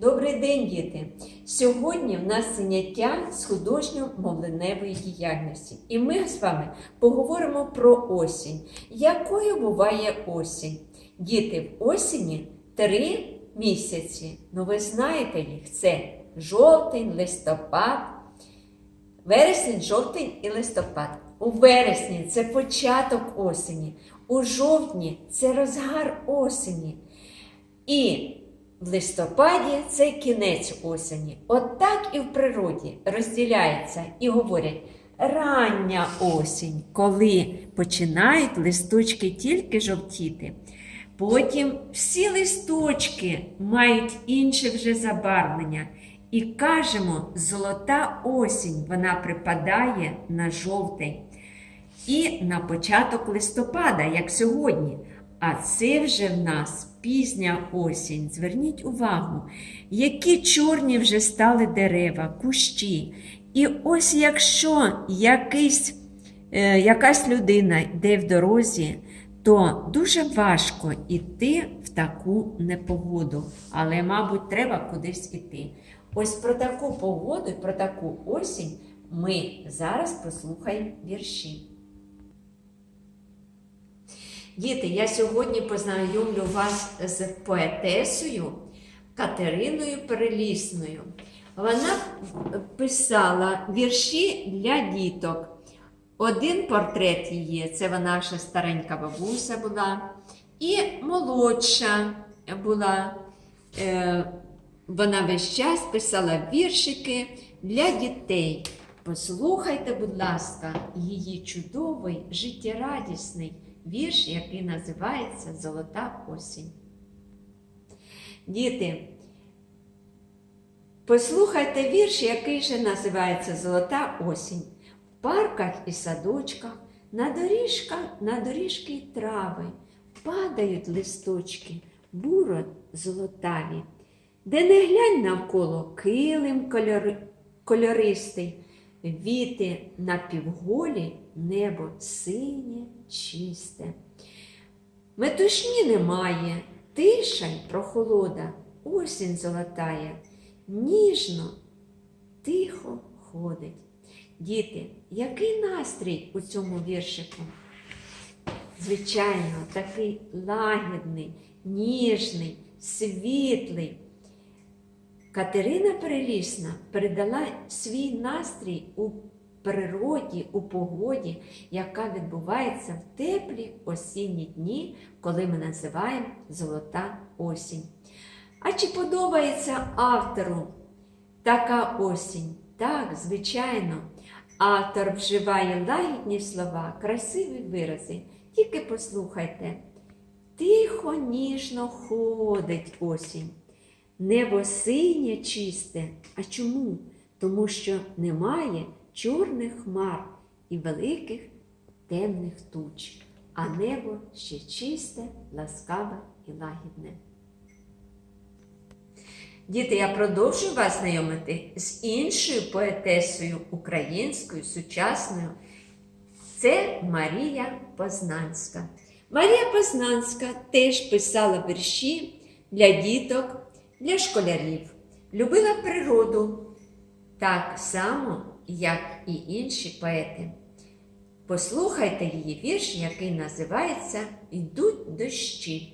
Добрий день, діти! Сьогодні в нас заняття з художньо-мовленевої діяльності. І ми з вами поговоримо про осінь. Якою буває осінь? Діти, в осені три місяці. Ну, ви знаєте їх: це жовтень, листопад, вересень, жовтень і листопад. У вересні це початок осені, у жовтні це розгар осені. І в листопаді це кінець осені. От так і в природі розділяється і говорять рання осінь, коли починають листочки тільки жовтіти. Потім всі листочки мають інше вже забарвлення. І кажемо, золота осінь вона припадає на жовтень. І на початок листопада, як сьогодні. А це вже в нас пізня осінь. Зверніть увагу, які чорні вже стали дерева, кущі. І ось якщо якийсь, е, якась людина йде в дорозі, то дуже важко йти в таку непогоду. Але, мабуть, треба кудись іти. Ось про таку погоду, про таку осінь ми зараз послухаємо вірші. Діти, я сьогодні познайомлю вас з поетесою Катериною Перелісною. Вона писала вірші для діток. Один портрет її це вона ще старенька бабуся була, і молодша була. Е, Вона весь час писала віршики для дітей. Послухайте, будь ласка, її чудовий, життєрадісний вірш, який називається Золота осінь. Діти, послухайте вірш, який же називається Золота осінь. В парках і садочках, на доріжках, на доріжки трави падають листочки, буро золотаві, де не глянь навколо килим кольори, кольористий, віти напівголі, небо синє, чисте. Метушні немає, тиша й прохолода, осінь золотая, ніжно, тихо ходить. Діти, який настрій у цьому віршику? Звичайно, такий лагідний, ніжний, світлий. Катерина Перелісна передала свій настрій у природі, у погоді, яка відбувається в теплі осінні дні, коли ми називаємо золота осінь. А чи подобається автору така осінь? Так, звичайно, автор вживає лагідні слова, красиві вирази. Тільки послухайте, тихо, ніжно ходить осінь. Небо синє чисте. А чому? Тому що немає чорних хмар і великих темних туч, а небо ще чисте, ласкаве і лагідне. Діти, я продовжую вас знайомити з іншою поетесою українською, сучасною. Це Марія Познанська. Марія Познанська теж писала вірші для діток, для школярів, любила природу так само, як і інші поети. Послухайте її вірш, який називається Йдуть дощі.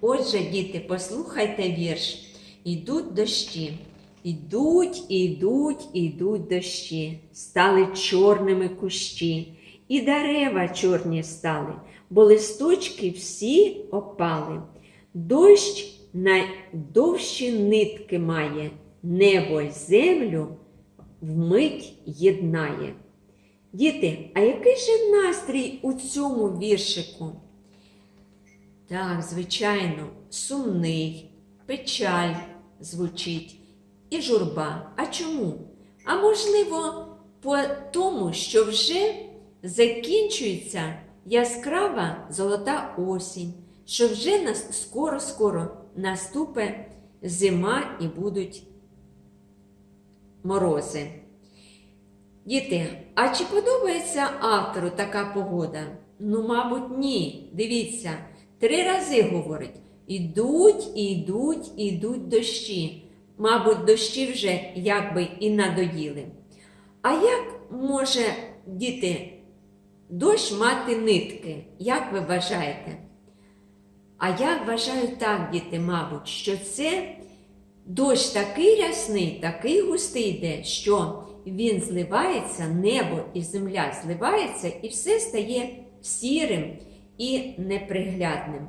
Отже, діти, послухайте вірш. Йдуть дощі. Йдуть, і йдуть, йдуть дощі. Стали чорними кущі, і дерева чорні стали, бо листочки всі опали. Дощ найдовші нитки має, небо й землю вмить єднає. Діти, а який же настрій у цьому віршику? Так, звичайно, сумний, печаль звучить і журба. А чому? А можливо, по тому, що вже закінчується яскрава золота осінь, що вже скоро-скоро наступе зима і будуть морози. Діти, а чи подобається автору така погода? Ну, мабуть, ні. Дивіться, три рази говорить: Ідуть, і йдуть, йдуть дощі. Мабуть, дощі вже якби і надоїли. А як може діти дощ мати нитки? Як ви вважаєте? А я вважаю так, діти, мабуть, що це дощ такий рясний, такий густий йде, що він зливається, небо і земля зливається, і все стає сірим і неприглядним.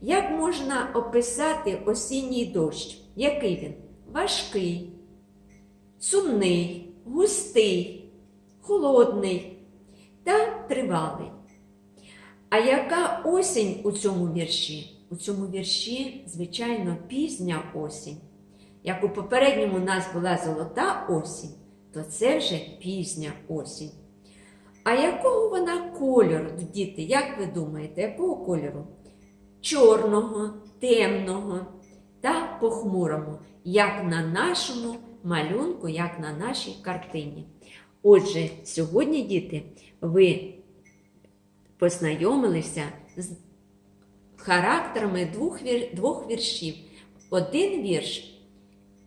Як можна описати осінній дощ? Який він? Важкий, сумний, густий, холодний та тривалий. А яка осінь у цьому вірші? У цьому вірші, звичайно, пізня осінь. Як у попередньому у нас була золота осінь, то це вже пізня осінь. А якого вона кольору, діти, як ви думаєте, якого кольору? Чорного, темного та похмурому, як на нашому малюнку, як на нашій картині. Отже, сьогодні, діти, ви познайомилися з характерами двох, двох віршів. Один вірш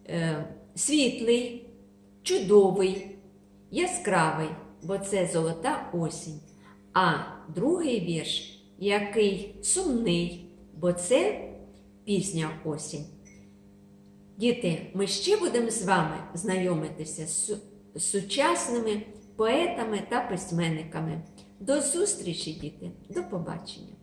е, світлий, чудовий, яскравий, бо це золота осінь. А другий вірш, який сумний, бо це пізня осінь. Діти, ми ще будемо з вами знайомитися з сучасними поетами та письменниками. До зустрічі, діти, до побачення!